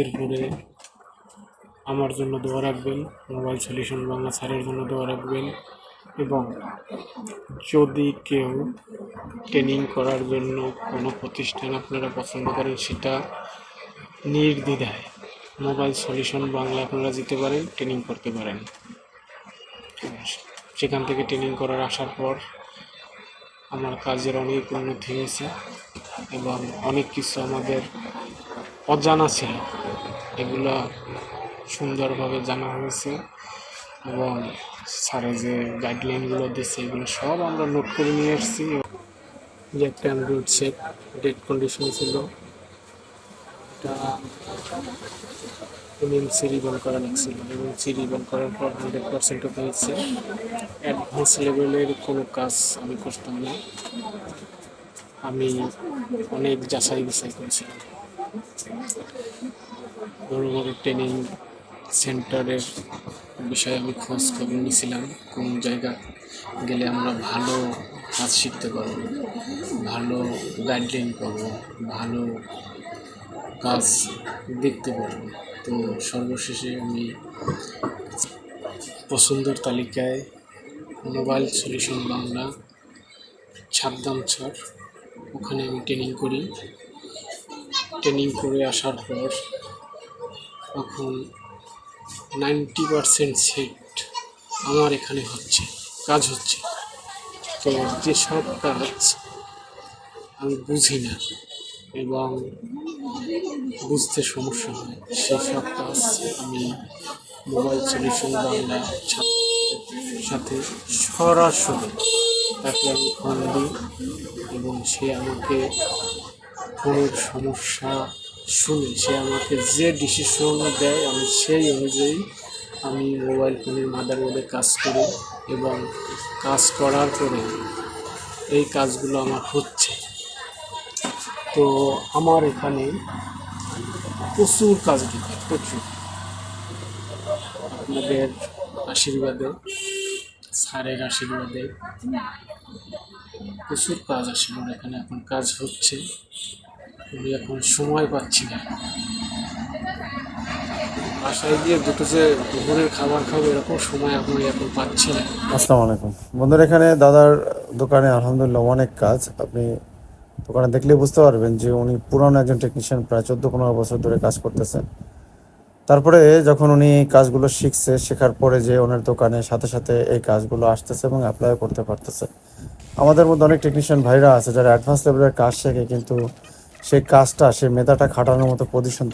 এরপরে আমার জন্য দোয়া রাখবেন, মোবাইল সলিউশন বাংলা স্যারের জন্য দোয়া রাখবেন এবং যদি কেউ ট্রেনিং করার জন্য কোনো প্রতিষ্ঠান আপনারা পছন্দ করেন, সেটা নির্দ্বিধায় মোবাইল সলিউশন বাংলা আপনারা যেতে পারেন ট্রেনিং করতে পারেন। সেখান থেকে ট্রেনিং করার আসার পর আমার কাজের অনেক উন্নতি হয়েছে এবং অনেক কিছু আমাদের অজানা ছিল। এগুলো সুন্দরভাবে জানা হয়েছে এবং স্যারে যে গাইডলাইনগুলো দিচ্ছে এগুলো সব আমরা নোট করে নিয়ে এসেছি। যে একটা অ্যান্ড্রয়েড সেট ডেট কন্ডিশন ছিল, এটা এমএমসি রিবন করা লাগছিল। এমএমসি রিবন করার পর হান্ড্রেড পার্সেন্টও পেয়েছে অ্যাডভান্স লেভেলের কোনো কাজ আমি করতাম না। আমি অনেক যাচাই বাছাই করেছিলাম। বড় বড় ট্রেনিং সেন্টারের বিষয়ে আমি খোঁজ খবর নিয়েছিলাম, কোন জায়গা গেলে আমরা ভালো কাজ শিখতে পারব, ভালো গাইডলাইন পাবো, ভালো কাজ দেখতে পারব। তো সর্বশেষে আমি পছন্দের তালিকায় মোবাইল সলিউশন বাংলা ছাদদামছর ওখানে আমি ট্রেনিং করি। ট্রেনিং করে আসার পর এখন নাইনটি পারসেন্ট সেট আমার এখানে হচ্ছে, কাজ হচ্ছে। তো যেসব কাজ আমি বুঝি না এবং বুঝতে সমস্যা হয় সেসব কাজ আমি মোবাইল সলিউশন বাংলা সাথে সরাসরি তাকে আমি ফোন দিই এবং সে আমাকে ফোনের সমস্যা শুনে, সে আমাকে যে ডিসিশন দেয় আমি সেই অনুযায়ী আমি মোবাইল ফোনের মাদারবোর্ডে কাজ করি এবং কাজ করার পরে এই কাজগুলো আমার হচ্ছে। তো আমার এখানে প্রচুর কাজ দিতে প্রচুর। আপনাদের আশীর্বাদে স্যারের আশীর্বাদে প্রচুর কাজ আসে আমার এখানে এখন কাজ হচ্ছে। আমি এখন সময় পাচ্ছি না। বাসায় গিয়ে দুটো যে দুপুরের খাবার খাব এরকম সময় আমি এখন পাচ্ছি না। আসসালামু আলাইকুম। বন্ধুরা, এখানে দাদার দোকানে আলহামদুলিল্লাহ অনেক কাজ। আপনি দোকানে দেখলেই বুঝতে পারবেন যে উনি পুরনো একজন টেকনিশিয়ান প্রায় চোদ্দ পনেরো বছর ধরে কাজ করতেছেন। তারপরে যখন উনি কাজগুলো শিখছে, শেখার পরে যে ওনার দোকানে সাথে সাথে এই কাজগুলো আসতেছে এবং অ্যাপ্লাই করতে পারতেছে। আমাদের মধ্যে অনেক টেকনিশিয়ান ভাইরা আছে যারা অ্যাডভান্স লেভেলের কাজ শেখে, কিন্তু সেই কাজটা, সেই মেধাটা খাটানোর মতো পজিশন থাকে